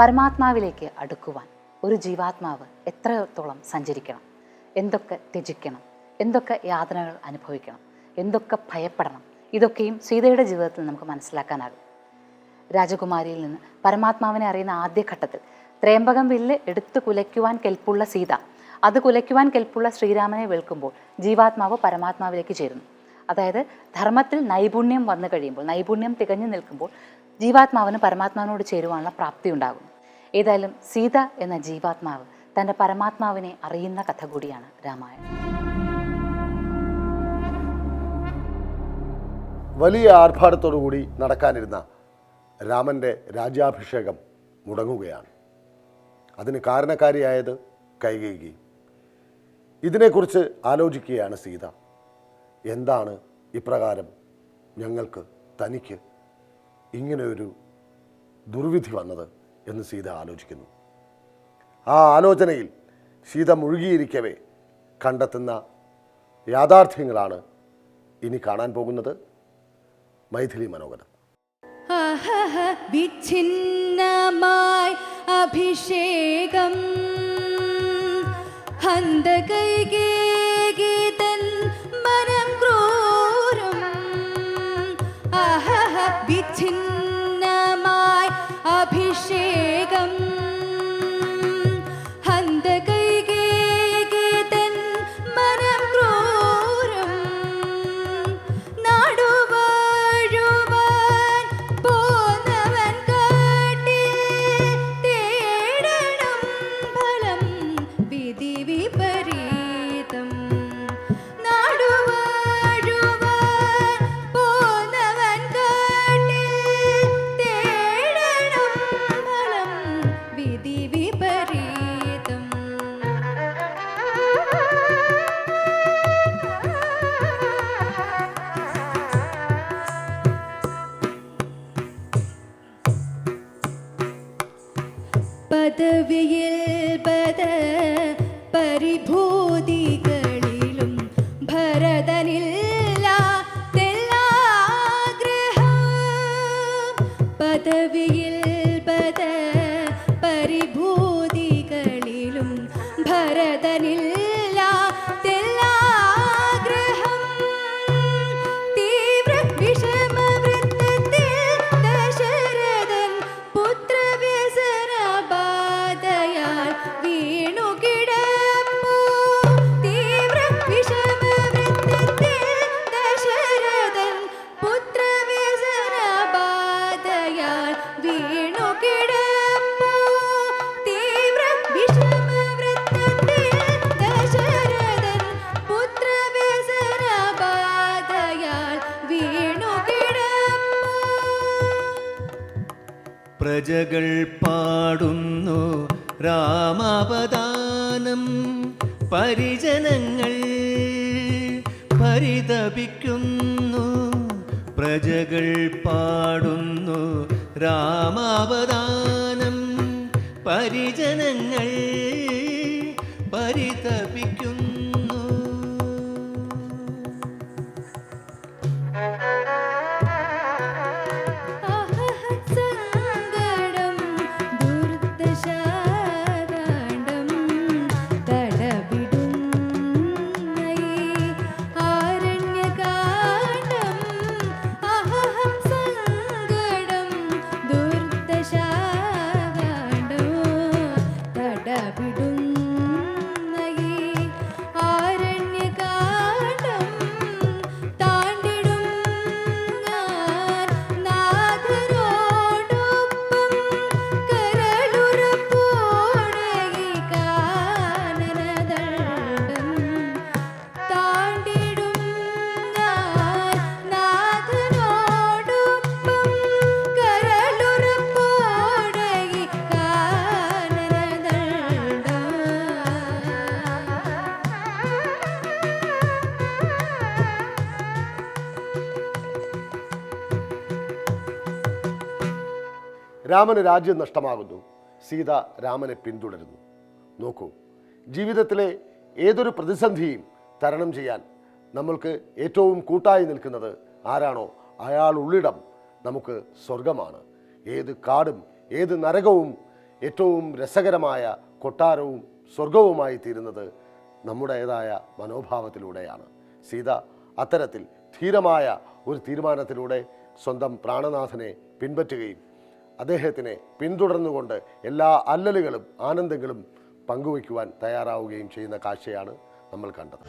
പരമാത്മാവിലേക്ക് അടുക്കുവാൻ ഒരു ജീവാത്മാവ് എത്രത്തോളം സഞ്ചരിക്കണം? എന്തൊക്കെ ത്യജിക്കണം? എന്തൊക്കെ യാതനകൾ അനുഭവിക്കണം? എന്തൊക്കെ ഭയപ്പെടണം? ഇതൊക്കെയും സീതയുടെ ജീവിതത്തിൽ നമുക്ക് മനസ്സിലാക്കാനാകും. രാജകുമാരിയിൽ നിന്ന് പരമാത്മാവിനെ അറിയുന്ന ആദ്യഘട്ടത്തിൽ ത്രയംബകം വില്ല് എടുത്തു കുലയ്ക്കുവാൻ കെൽപ്പുള്ള സീത അത് കുലയ്ക്കുവാൻ കെൽപ്പുള്ള ശ്രീരാമനെ വിൽക്കുമ്പോൾ ജീവാത്മാവ് പരമാത്മാവിലേക്ക് ചേരുന്നു. അതായത് ധർമ്മത്തിൽ നൈപുണ്യം വന്നു കഴിയുമ്പോൾ നൈപുണ്യം തികഞ്ഞു നിൽക്കുമ്പോൾ ജീവാത്മാവിന് പരമാത്മാവിനോട് ചേരുവാനുള്ള പ്രാപ്തി ഉണ്ടാകുന്നു. ഏതായാലും സീത എന്ന ജീവാത്മാവ് തന്റെ പരമാത്മാവിനെ അറിയുന്ന കഥ കൂടിയാണ് രാമായണം. വലിയ ആർഭാടത്തോടു കൂടി നടക്കാനിരുന്ന രാമന്റെ രാജ്യാഭിഷേകം മുടങ്ങുകയാണ്. അതിന് കാരണക്കാരിയായത് കൈകേകി. ഇതിനെക്കുറിച്ച് ആലോചിക്കുകയാണ് സീത. എന്താണ് ഇപ്രകാരം ഞങ്ങൾക്ക് തനിക്ക് ഇങ്ങനെയൊരു ദുർവിധി വന്നത്? എന്ന് സീത ആലോചിക്കുന്നു. ആ ആലോചനയിൽ സീത മുഴുകിയിരിക്കവേ കണ്ടെത്തുന്ന യാഥാർത്ഥ്യങ്ങളാണ് ഇനി കാണാൻ പോകുന്നത്. മൈഥിലി മനോഹരം അഹഹ വിച്ഛിന്നമായി അഭിഷേകം. ഹന്തകൈകേകിതൻ പദവിയിൽ പദ പരിഭൂതികളിലും ഭരതനില്ല പദവിയിൽ പദ പരിഭൂതികളിലും ഭരതനില്ല പ്രജകൾ പാടുന്നു. രാമാവതാനം പരിജനങ്ങൾ പരിതപിക്കുന്നു. പ്രജകൾ പാടുന്നു. രാമാവതാനം പരിജനങ്ങൾ പരിതപിക്കുന്നു. രാമന് രാജ്യം നഷ്ടമാകുന്നു. സീത രാമനെ പിന്തുടരുന്നു. നോക്കൂ ജീവിതത്തിലെ ഏതൊരു പ്രതിസന്ധിയും തരണം ചെയ്യാൻ നമ്മൾക്ക് ഏറ്റവും കൂട്ടായി നിൽക്കുന്നത് ആരാണോ? അയാൾ ഉള്ളിടം നമുക്ക് സ്വർഗമാണ് ഏത് കാടും ഏത് നരകവും ഏറ്റവും രസകരമായ കൊട്ടാരവും സ്വർഗവുമായി തീരുന്നത് നമ്മുടേതായ മനോഭാവത്തിലൂടെയാണ്. സീത അത്തരത്തിൽ ധീരമായ ഒരു തീരുമാനത്തിലൂടെ സ്വന്തം പ്രാണനാഥനെ പിൻപറ്റുകയും അദ്ദേഹത്തിനെ പിന്തുടർന്നുകൊണ്ട് എല്ലാ അല്ലലുകളും ആനന്ദങ്ങളും പങ്കുവയ്ക്കുവാൻ തയ്യാറാവുകയും ചെയ്യുന്ന കാഴ്ചയാണ് നമ്മൾ കണ്ടത്.